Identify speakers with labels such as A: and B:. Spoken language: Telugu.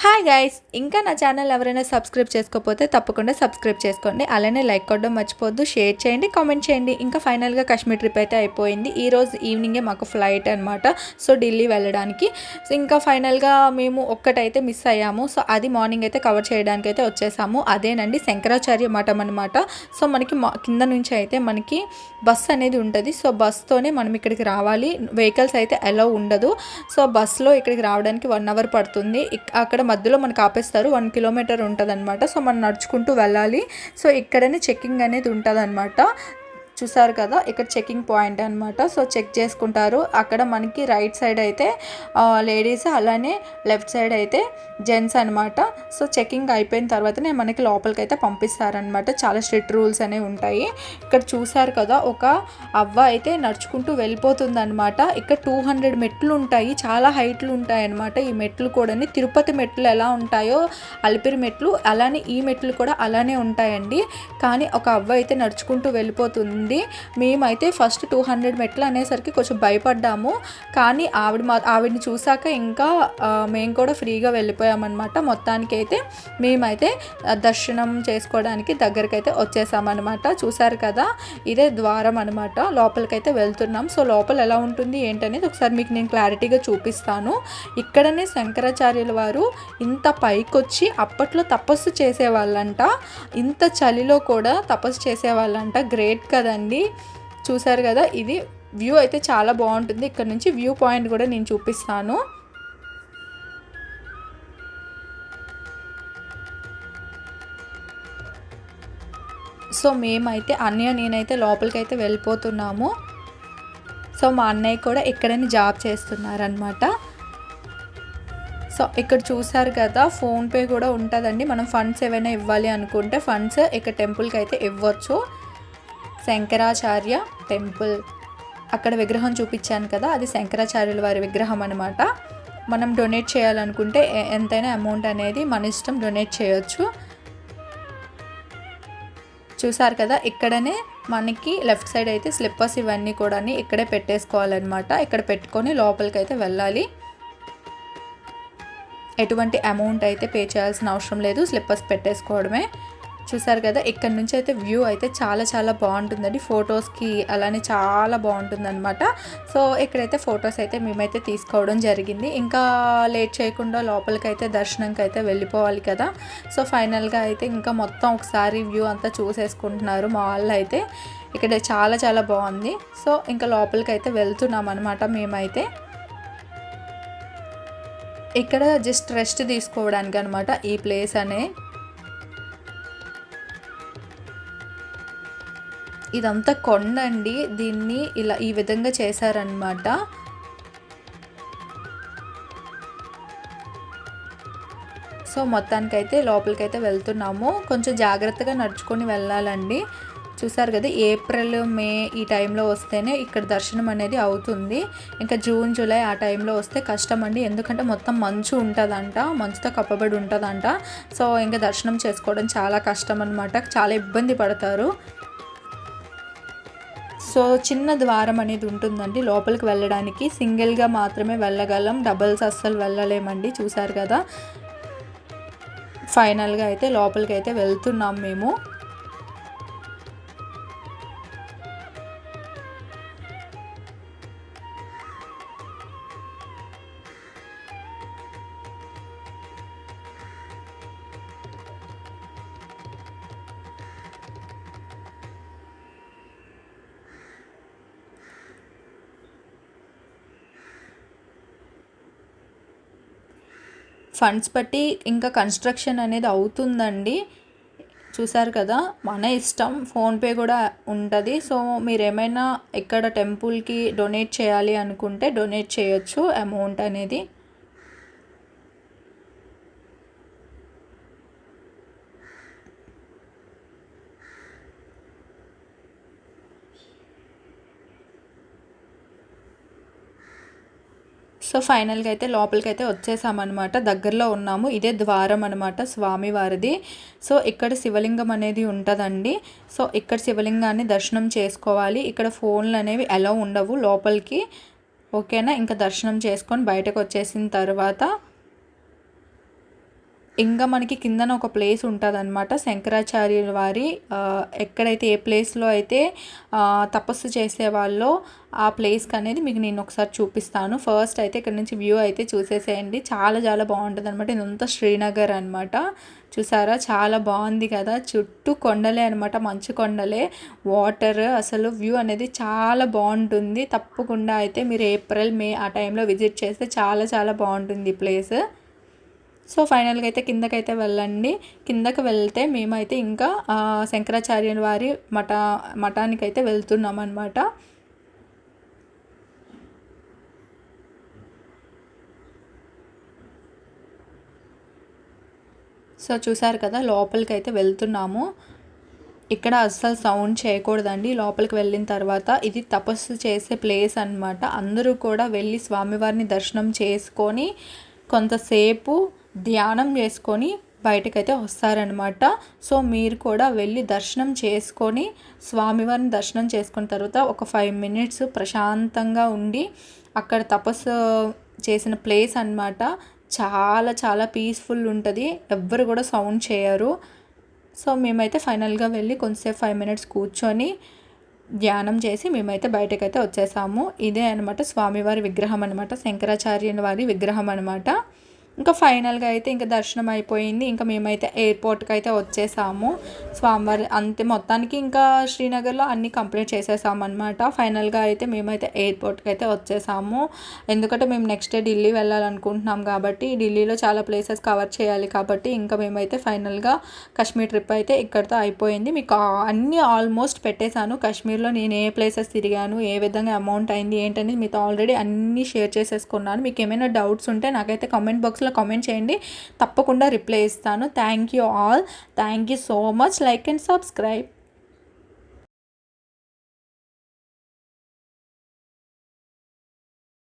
A: హాయ్ గైస్ ఇంకా నా ఛానల్ ఎవరైనా సబ్స్క్రైబ్ చేసుకోకపోతే తప్పకుండా సబ్స్క్రైబ్ చేసుకోండి. అలానే లైక్ కొట్టడం మర్చిపోద్దు షేర్ చేయండి కామెంట్ చేయండి. ఇంకా ఫైనల్గా కాశ్మీర్ ట్రిప్ అయితే అయిపోయింది. ఈరోజు ఈవినింగే మాకు ఫ్లైట్ అనమాట సో ఢిల్లీ వెళ్ళడానికి. సో ఇంకా ఫైనల్గా మేము ఒక్కటైతే మిస్ అయ్యాము. సో అది మార్నింగ్ అయితే కవర్ చేయడానికి అయితే వచ్చేసాము. అదేనండి శంకరాచార్య మఠం అనమాట సో మనకి మా- కింద నుంచి అయితే మనకి బస్ అనేది ఉంటుంది. సో బస్తోనే మనం ఇక్కడికి రావాలి. వెహికల్స్ అయితే అలౌ ఉండదు. సో బస్సులో ఇక్కడికి రావడానికి వన్ అవర్ పడుతుంది. అక్కడ మధ్యలో మనకు ఆపేస్తారు. వన్ కిలోమీటర్ ఉంటుందన్నమాట. సో మనం నడుచుకుంటూ వెళ్ళాలి. సో ఇక్కడనే చెక్కింగ్ అనేది ఉంటుంది చూసారు కదా ఇక్కడ చెకింగ్ పాయింట్ అనమాట సో చెక్ చేసుకుంటారు. అక్కడ మనకి రైట్ సైడ్ అయితే లేడీస్ అలానే లెఫ్ట్ సైడ్ అయితే జెంట్స్ అనమాట సో చెకింగ్ అయిపోయిన తర్వాతనే మనకి లోపలికి అయితే పంపిస్తారనమాట చాలా స్ట్రిక్ట్ రూల్స్ అనేవి ఉంటాయి. ఇక్కడ చూసారు కదా ఒక అవ్వ అయితే నడుచుకుంటూ వెళ్ళిపోతుందనమాట ఇక్కడ టూ హండ్రెడ్ మెట్లు ఉంటాయి. చాలా హైట్లు ఉంటాయి అనమాట ఈ మెట్లు కూడా తిరుపతి మెట్లు ఎలా ఉంటాయో అలిపిరి మెట్లు అలానే ఈ మెట్లు కూడా అలానే ఉంటాయండి. కానీ ఒక అవ్వ అయితే నడుచుకుంటూ వెళ్ళిపోతుంది. మేమైతే ఫస్ట్ టూ హండ్రెడ్ మెట్లు అనేసరికి కొంచెం భయపడ్డాము. కానీ ఆవిడ మా ఆవిడని చూశాక ఇంకా మేము కూడా ఫ్రీగా వెళ్ళిపోయామన్నమాట. మొత్తానికి అయితే మేమైతే దర్శనం చేసుకోవడానికి దగ్గరికి అయితే వచ్చేసామన్నమాట. చూశారు కదా ఇదే ద్వారం అనమాట లోపలికైతే వెళ్తున్నాం. సో లోపల ఎలా ఉంటుంది ఏంటనేది ఒకసారి మీకు నేను క్లారిటీగా చూపిస్తాను. ఇక్కడనే శంకరాచార్యుల వారు ఇంత పైకొచ్చి అప్పట్లో తపస్సు చేసేవాళ్ళంట. ఇంత చలిలో కూడా తపస్సు చేసేవాళ్ళంట. గ్రేట్ కదా కదండి చూసారు కదా ఇది వ్యూ అయితే చాలా బాగుంటుంది. ఇక్కడ నుంచి వ్యూ పాయింట్ కూడా నేను చూపిస్తాను. సో మేమైతే అన్నయ్య నేనైతే లోపలికైతే వెళ్ళిపోతున్నాము. సో మా అన్నయ్య కూడా ఇక్కడనే జాబ్ చేస్తున్నారనమాట సో ఇక్కడ చూసారు కదా ఫోన్పే కూడా ఉంటుందండి. మనం ఫండ్స్ ఏమైనా ఇవ్వాలి అనుకుంటే ఫండ్స్ ఇక్కడ టెంపుల్కి అయితే ఇవ్వచ్చు. శంకరాచార్య టెంపుల్. అక్కడ విగ్రహం చూపించాను కదా అది శంకరాచార్యుల వారి విగ్రహం అనమాట మనం డొనేట్ చేయాలనుకుంటే ఎంతైనా అమౌంట్ అనేది మన ఇష్టం డొనేట్ చేయొచ్చు. చూసారు కదా ఇక్కడనే మనకి లెఫ్ట్ సైడ్ అయితే స్లిప్పర్స్ ఇవన్నీ కూడా ఇక్కడే పెట్టేసుకోవాలన్నమాట. ఇక్కడ పెట్టుకొని లోపలికి అయితే వెళ్ళాలి. ఎటువంటి అమౌంట్ అయితే పే చేయాల్సిన అవసరం లేదు స్లిప్పర్స్ పెట్టేసుకోవడమే. చూసారు కదా ఇక్కడ నుంచి అయితే వ్యూ అయితే చాలా చాలా బాగుంటుందండి. ఫొటోస్కి అలానే చాలా బాగుంటుందన్నమాట. సో ఇక్కడైతే ఫొటోస్ అయితే మేమైతే తీసుకోవడం జరిగింది. ఇంకా లేట్ చేయకుండా లోపలికి అయితే దర్శనంకి అయితే వెళ్ళిపోవాలి కదా. సో ఫైనల్గా అయితే ఇంకా మొత్తం ఒకసారి వ్యూ అంతా చూసేసుకుంటున్నారు మా వాళ్ళు అయితే. ఇక్కడ చాలా చాలా బాగుంది. సో ఇంకా లోపలికి అయితే వెళ్తున్నాం అనమాట మేమైతే. ఇక్కడ జస్ట్ రెస్ట్ తీసుకోవడానికి అనమాట ఈ ప్లేస్ అనే. ఇదంతా కొండ అండి దీన్ని ఇలా ఈ విధంగా చేశారనమాట సో మొత్తానికైతే లోపలికైతే వెళ్తున్నాము. కొంచెం జాగ్రత్తగా నడుచుకొని వెళ్ళాలండి. చూసారు కదా ఏప్రిల్ మే ఈ టైంలో వస్తేనే ఇక్కడ దర్శనం అనేది అవుతుంది. ఇంకా జూన్ జూలై ఆ టైంలో వస్తే కష్టం అండి. ఎందుకంటే మొత్తం మంచు ఉంటుందంట. మంచుతో కప్పబడి ఉంటుందంట. సో ఇంకా దర్శనం చేసుకోవడం చాలా కష్టం అనమాట చాలా ఇబ్బంది పడతారు. సో చిన్న ద్వారం అనేది ఉంటుందండి లోపలికి వెళ్ళడానికి. సింగిల్గా మాత్రమే వెళ్ళగలం. డబల్స్ అస్సలు వెళ్ళలేమండి. చూసారు కదా? ఫైనల్గా అయితే లోపలికి అయితే వెళ్తున్నాం మేము. ఫండ్స్ బట్టి ఇంకా కన్స్ట్రక్షన్ అనేది అవుతుందండి. చూసారు కదా మన ఇష్టం ఫోన్పే కూడా ఉంటుంది. సో మీరు ఏమైనా ఎక్కడ టెంపుల్కి డొనేట్ చేయాలి అనుకుంటే డొనేట్ చేయొచ్చు అమౌంట్ అనేది. సో ఫైనల్గా అయితే లోపలికి అయితే వచ్చేసామన్నమాట. దగ్గరలో ఉన్నాము. ఇదే ద్వారం అనమాట స్వామివారిది. సో ఇక్కడ శివలింగం అనేది ఉంటుందండి. సో ఇక్కడ శివలింగాన్ని దర్శనం చేసుకోవాలి. ఇక్కడ ఫోన్లు అనేవి ఎలా ఉండవు లోపలికి. ఓకేనా? ఇంకా దర్శనం చేసుకొని బయటకు వచ్చేసిన తర్వాత ఇంకా మనకి కిందన ఒక ప్లేస్ ఉంటుంది అనమాట శంకరాచార్యుల వారి ఎక్కడైతే ఏ ప్లేస్లో అయితే తపస్సు చేసేవాళ్ళో ఆ ప్లేస్కి అనేది మీకు నేను ఒకసారి చూపిస్తాను. ఫస్ట్ అయితే ఇక్కడ నుంచి వ్యూ అయితే చూసేసేయండి. చాలా చాలా బాగుంటుంది అనమాట ఇదంతా శ్రీనగర్ అనమాట చూసారా? చాలా బాగుంది కదా? చుట్టూ కొండలే అనమాట మంచు కొండలే. వాటర్ అసలు వ్యూ అనేది చాలా బాగుంటుంది. తప్పకుండా అయితే మీరు ఏప్రిల్ మే ఆ టైంలో విజిట్ చేస్తే చాలా చాలా బాగుంటుంది ఈ ప్లేస్. సో ఫైనల్గా అయితే కిందకైతే వెళ్ళండి. కిందకి వెళ్తే మేమైతే ఇంకా శంకరాచార్య వారి మఠ మఠానికి అయితే వెళ్తున్నాం అనమాట సో చూసారు కదా లోపలికి అయితే వెళ్తున్నాము. ఇక్కడ అస్సలు సౌండ్ చేయకూడదండి. లోపలికి వెళ్ళిన తర్వాత ఇది తపస్సు చేసే ప్లేస్ అన్నమాట. అందరూ కూడా వెళ్ళి స్వామివారిని దర్శనం చేసుకొని కొంతసేపు ధ్యానం చేసుకొని బయటకైతే వస్తారనమాట సో మీరు కూడా వెళ్ళి దర్శనం చేసుకొని స్వామివారిని దర్శనం చేసుకున్న తర్వాత ఒక ఫైవ్ మినిట్స్ ప్రశాంతంగా ఉండి అక్కడ తపస్సు చేసిన ప్లేస్ అన్నమాట. చాలా చాలా పీస్ఫుల్ ఉంటుంది. ఎవ్వరు కూడా సౌండ్ చేయరు. సో మేమైతే ఫైనల్గా వెళ్ళి కొంతసేపు ఫైవ్ మినిట్స్ కూర్చొని ధ్యానం చేసి మేమైతే బయటకైతే వచ్చేసాము. ఇదే అనమాట స్వామివారి విగ్రహం అనమాట శంకరాచార్యుని వారి విగ్రహం అనమాట ఇంకా ఫైనల్గా అయితే ఇంకా దర్శనం అయిపోయింది. ఇంకా మేమైతే ఎయిర్పోర్ట్కి అయితే వచ్చేసాము. స్వామివారి అంతే మొత్తానికి ఇంకా శ్రీనగర్లో అన్నీ కంప్లీట్ చేసేసాము అనమాట ఫైనల్గా అయితే మేమైతే ఎయిర్పోర్ట్కి అయితే వచ్చేసాము. ఎందుకంటే మేము నెక్స్ట్ డే ఢిల్లీ వెళ్ళాలనుకుంటున్నాం కాబట్టి ఢిల్లీలో చాలా ప్లేసెస్ కవర్ చేయాలి కాబట్టి ఇంకా మేమైతే ఫైనల్గా కాశ్మీర్ ట్రిప్ అయితే ఇక్కడితో అయిపోయింది. మీకు అన్నీ ఆల్మోస్ట్ పెట్టేశాను. కాశ్మీర్లో నేను ఏ ప్లేసెస్ తిరిగాను ఏ విధంగా అమౌంట్ అయింది ఏంటనేది మీతో ఆల్రెడీ అన్నీ షేర్ చేసేసుకున్నాను. మీకు ఏమైనా డౌట్స్ ఉంటే నాకైతే కామెంట్ బాక్స్లో కామెంట్ చేయండి. తప్పకుండా రిప్లై ఇస్తాను. Thank you all thank you so much like and subscribe